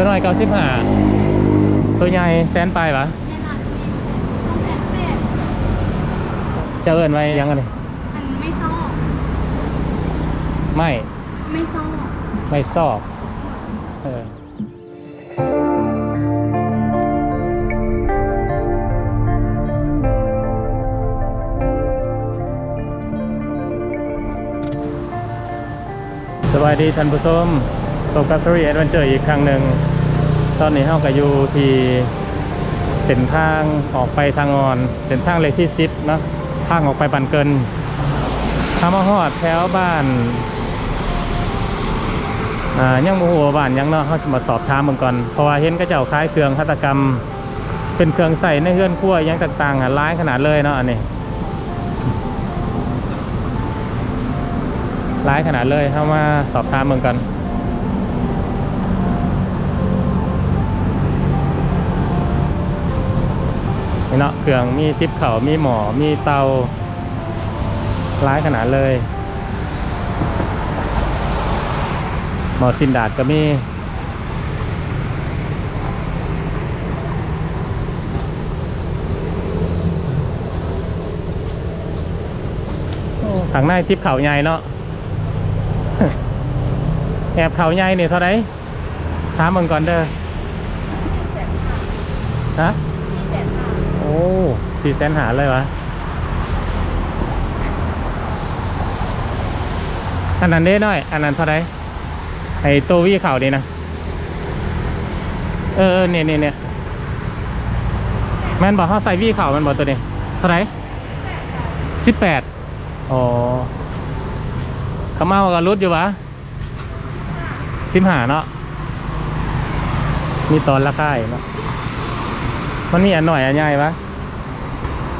ตัวน้อยเก้าสิบห้าตัวใหญ่แสนปลายปะในร้านมีต้องแสนแปดจะเอินไว้ยังไงอันไม่ซอกไม่ ไม่ซอกไม่ซอกเออสวัสดีท่านผู้ชม ตกกัสรีแอดเวนเจอร์อีกครั้งหนึ่ง ตอนนี้เฮากับยูที่เส้นทางออกไปทางออน เส้นทางเลขที่สิบเนะทางออกไปบันเกินทามาฮอดแถวบ้านอ่ายังโมโหว่าบ้านยังเนาะเขาจะมาสอบถามเมืองก่อน เพราะว่าเห็นก็เจ้าคล้ายเครื่องฆาตกรรม เป็นเครื่องใส่ในเฮือนครัวยังต่างๆร้ายขนาดเลยเนาะอันนี้ร้ายขนาดเลยเข้ามาสอบถามเมืองกันนี่ เนาะเครื่องมีทิปเขามีหมอมีเตาร้ายขนาดเลย หมอสินดาดก็มีทางในทิพเขาใหญ่เนาะแอบเขาใหญ่เนี่ยเท่าไรถามมึงก่อนเด้อฮะ อ้สี่แสนหาเลยวะอันนั้นได้น้อย อันนั้นเท่าไรไอ้ตัววี่เข่าดีนะ เออเนี่ยเนี่ยเนี่ยแมนบอกเขาใส่วี่เข่ามันบอกตัวนี้เท่าไรสิบแปดอ๋อขามาว่ากับรุดอยู่วะสิบห้าเนาะมีตอนราคายเนาะ มันมีอันหน่อยอันใหญ่ปะ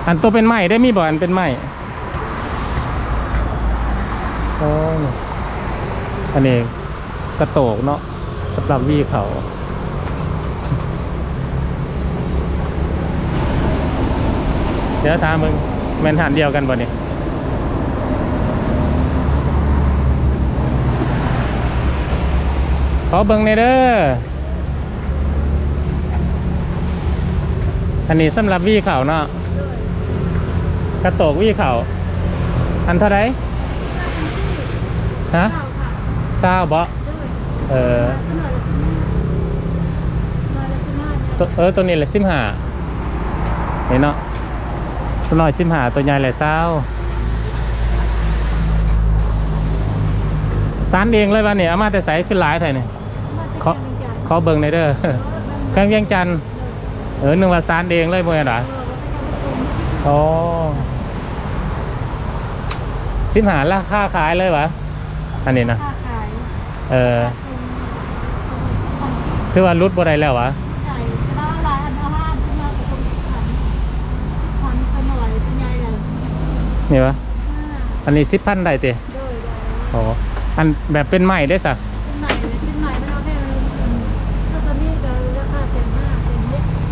อันตัวเป็นไม้ได้มีบอกอันเป็นไม้โอ้อันนี้กระโตกเนาะสำหรับวี่เขาเดี๋ยวถามมึงแมนหันเดียวกันบ่เนี่ยขอเบิ่งในเด้อ อันนี้สำหรับวี่เขาเนาะกระโตกวี่เขาอันเท่าไรฮะเก่าค่ะซาบ่เออเออตัวนี้แหละสิบห้าเห็นเนาะตัวน้อยสิบห้าตัวใหญ่แหละเศร้าสานเองเลยวันนี้เอามาแต่ใส่ขึ้นหลายไทยเนี่ยขอขอเบิ่งในเด้อเครื่องเวียงจันทน์ เออนึกว่าสานเองเลยบ่แม่นเหรออ๋อสิบห้าราคาขายเลยวะอันนี้นะค่าขายเออคือว่ารุดบ่ได้แล้ววะใหญ่แล้วร้านเอาห้าขึ้นมากับคนขันขันขน่อยเป็นใหญ่เลยนี่วะห้าอันนี้สิบพันได้เตะด้วยเลยอ๋ออันแบบเป็นใหม่ได้สะ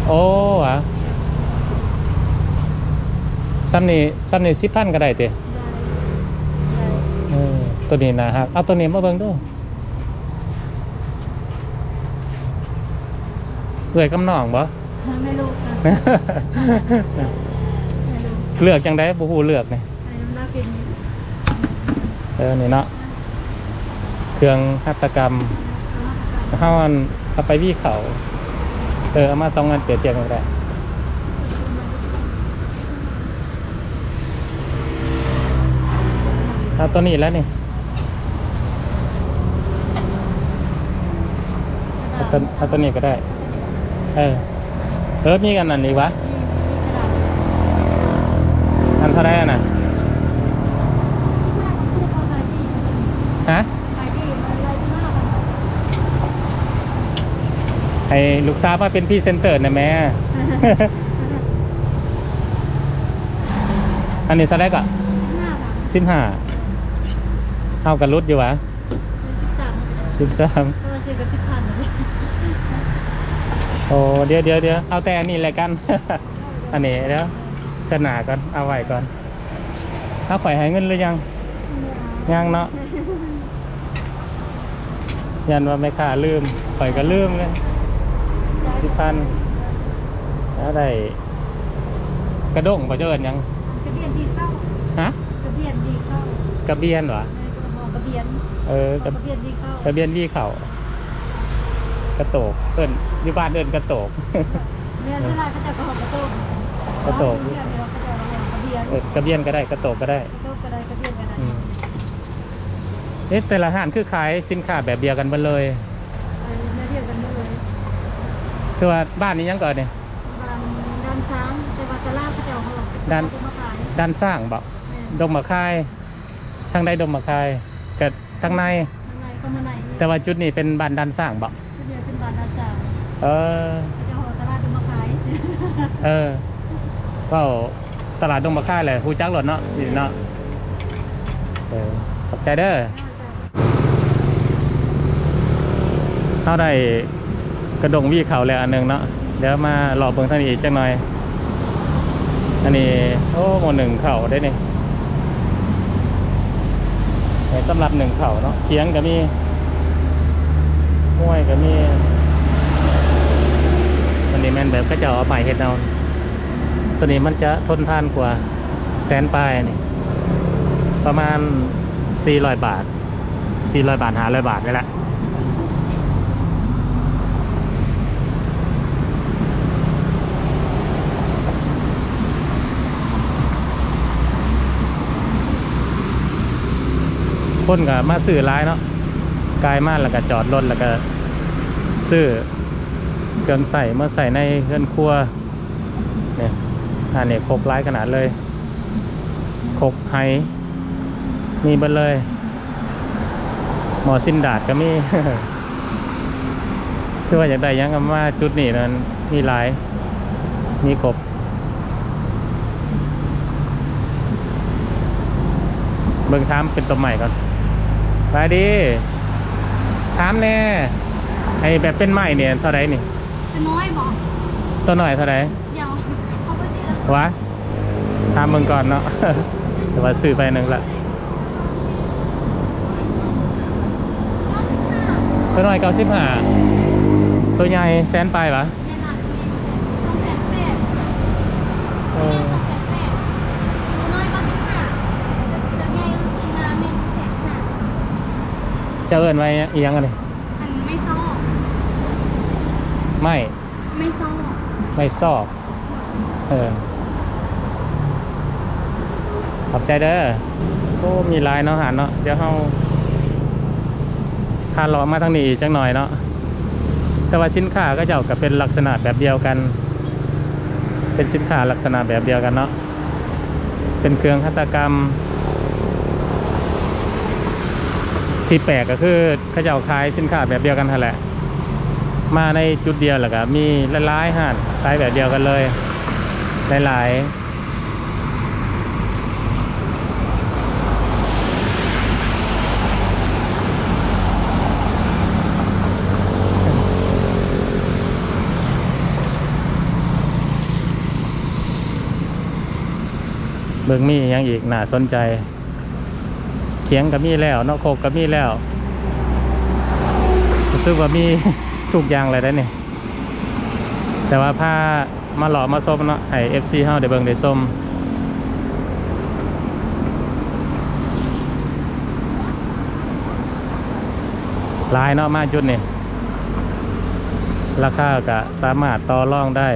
โอ้วะซ้ำนี่ซ้ำนี่สิบพันก็ได้เตะได้ได้เออตัวนี้นะฮะเอาตัวนี้มาเบิ่งดูเลื่อยกำนองบ่ไม่รู้ค่ะไม่รู้เลือกจังได้บ่ฮู้เลือกนี่ไอ้น้ำลากินเออนี่เนาะเครื่องหัตถกรรมเฮาอันเอาไปวี่เขา เออ เอามาสองอันเปรียบเทียบกันก็ได้เอาตัวนี้แล้วนี่เอาตัวเอาตัวนี้ก็ได้ เออ เออมีกันอันนี้วะ อันเท่าไรอะน่ะฮะ ไอ้ลูกสาวมาเป็นพรี่เซนเตอร์นะแม่ อันนี้เท่าไหรก่อนสิบห้าเอากันรุดอยู่วะสิบสามโอ้เดี๋ยวเดี๋ยวเดี๋ยวเอาแต่อันนี้แหละกัน อันนี้เดี๋ยวขนาก่อนเอาไว้ก่อนเอาข่อยให้เงินหรือยัง ยังเนาะยันว่าไม่ค่าลืมข่อยก็ลืมเลย สิบพันแล้วได้กระด้งปะเจิญยังกระเบียนดีเข้าฮะกระเบียนดีเข้ากระเบียนเหรอกระเบียนเออกระกระเบียนดีเข้ากระเบียนวี่เขากระโตกเอิ้นที่บ้านเอิ้นกระโตกเนี่ยเวลาเขาจะกระหอบกระโตกกระโตกเบียนเนี่ยเขาจะเอากระเบียนเออกระเบียนก็ได้กระโตกก็ได้กระโตกก็ได้กระเบียนก็ได้อืมเอ๊ะแต่ละห้างคือขายสินค้าแบบเดียวกันหมดเลย เออเนี่ยเรียกกันเลย คือว่าบ้านนี้ยังก่อนเนี่ยบางด้านซ้ำแต่ว่าตลาดเขาจะเอาหอบด้านเอมาขายด้านสร้างบอกแม่ดงมะคายทางใดดงมะคายกับทางในข้างในก็มาในนี่แต่ว่าจุดนี้เป็นบ้านด้านสร้างบอกที่เดียวเป็นบ้านด้านซ้ำเออเขาจะเอาตลาดเอามาขายเออก็ตลาดดงมะคายเลยฮูจักหลดเนาะนี่เนาะเออขอบใจเด้อเข้าได้ กระดงวี่เขาแล้วอันหนึ่งเนาะเดี๋ยวมาหลอเบิ่งท่านอีกจังหน่อย อันนี้โอ้โมหนึ่งเข่าได้นี่ไว้สำหรับหนึ่งเข่าเนาะเคียงก็มีม้วยก็มีอันนี้แม่นแบบก็จะเอาไปเห็ดเอาตัวนี้มันจะทนทานกว่าแสนปลายนี่ประมาณสี่ร้อยบาทสี่ร้อยบาทหาร้อยบาทนี่แหละ คนก็มาซื้อร้ายเนาะกายมาแล้วก็จอดรถแล้วก็ซื้อเครื่องใส่เมื่อใส่ในเครื่องครัวเนี่ยอันนี้ครบร้ายขนาดเลยครบไฮมีเบดเลย หมอสินดาดก็มีคือว่าอยากได้ยังก็มาจุดนี้นั้นมีหลาย มีครบเบิ่งถามเป็นตัวใหม่ก่อน ไปดีถามแน่ไอแบบเป็นใหม่เนี่ยเท่าไรนี่จะน้อยบอกตัวหน่อยเท่าไรเดี๋ยวเอาไปสิแล้ววะถามมึงก่อนเนาะแต่ว่าซื้อไปหนึ่งละตัวหน่อยเก้าสิบห้าตัวใหญ่แสนไปปะ แม่นานมีต้องแสนแปด เออ ต้องแสนแปดน้อยก็สิบห้าจะใหญ่ก็กินน้ำแม่นแสนห้า เจะเอินไว้อีหยังกันนี่อันไม่ซอกไม่ ไม่ซอกไม่ซอกเออ ขอบใจเด้อโอ้มีลายเนาะหานเนาะ เดี๋ยวเฮาพาเลาะมาทางนี้อีกจังหน่อยเนาะ แต่ว่าสินค้าก็เจ้าก็เป็นลักษณะแบบเดียวกัน เป็นสินค้าลักษณะแบบเดียวกันเนาะ เป็นเครื่องหัตถกรรม ที่แปลกก็คือเขาเจ้าขายสินค้าแบบเดียวกันแหละ มาในจุดเดียวแหละก็มีหลายๆห้านขายแบบเดียวกันเลย หลายๆเบิ่งมีหยังอีกน่าสนใจ เขียงก็มีแล้วเนอกโคกก็มีแล้วรู้สึกว่ามีทุกอย่างเลยได้เนี่ยแต่ว่าผ้ามาหล่อมาส้มเนาะไอเอฟซีเฮาได้เบิ่งได้ส้มลายเนาะมาจุดนี่ราคาก็สามารถต่อรองได้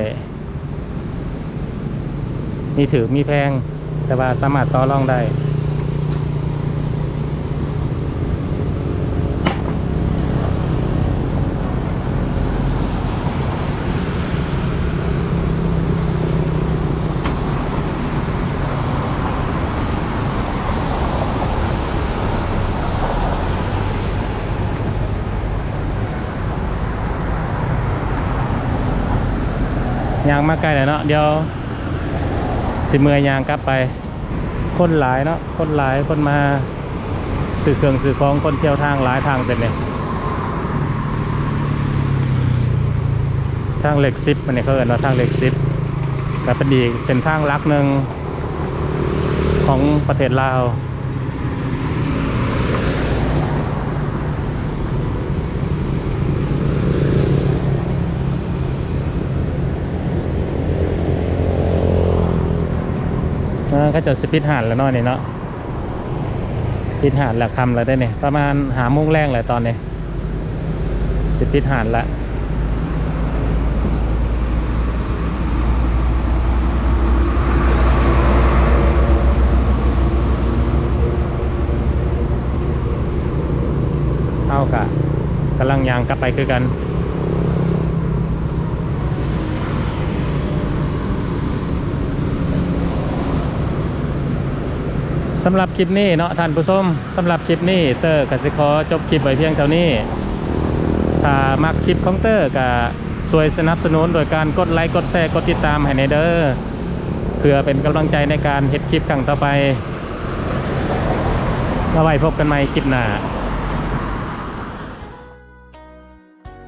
มีถือมีแพง แต่ว่าสามารถต่อรองได้างมาไกลเลยเนาะเดี๋ยวสิเมื่อยยางกลับไป คนหลายเนาะคนหลายคนมาสื่อเครื่องสื่อของคนเที่ยวทางหลายทางเป็นเนี่ยทางเหล็กซิปมันเนี่ยเขาเอ่นว่าทางเหล็กซิปก็เป็นอีกเส้นทางลักหนึ่งของประเทศลาว เขาจะสปิดหานแล้วเนาะนี่เนาะปิดหานแล้วคำแล้วได้เนี่ยประมาณหาโมงแรงแหละตอนนี้สปิดหานละเอากะกำลังยางกลับไปคือกัน สำหรับคลิปนี้เนาะท่านผู้ชมสำหรับคลิปนี้เตอร์กสิขอจบคลิปไว้เพียงเท่านี้ถ้ามักคลิปของเตอร์ก็ช่วยสนับสนุนโดยการกดไลค์กดแชร์กดติดตามให้ในเด้อเพื่อเป็นกำลังใจในการเฮ็ดคลิปครั้งต่อไปเอาไว้พบกันใหม่คลิปหน้า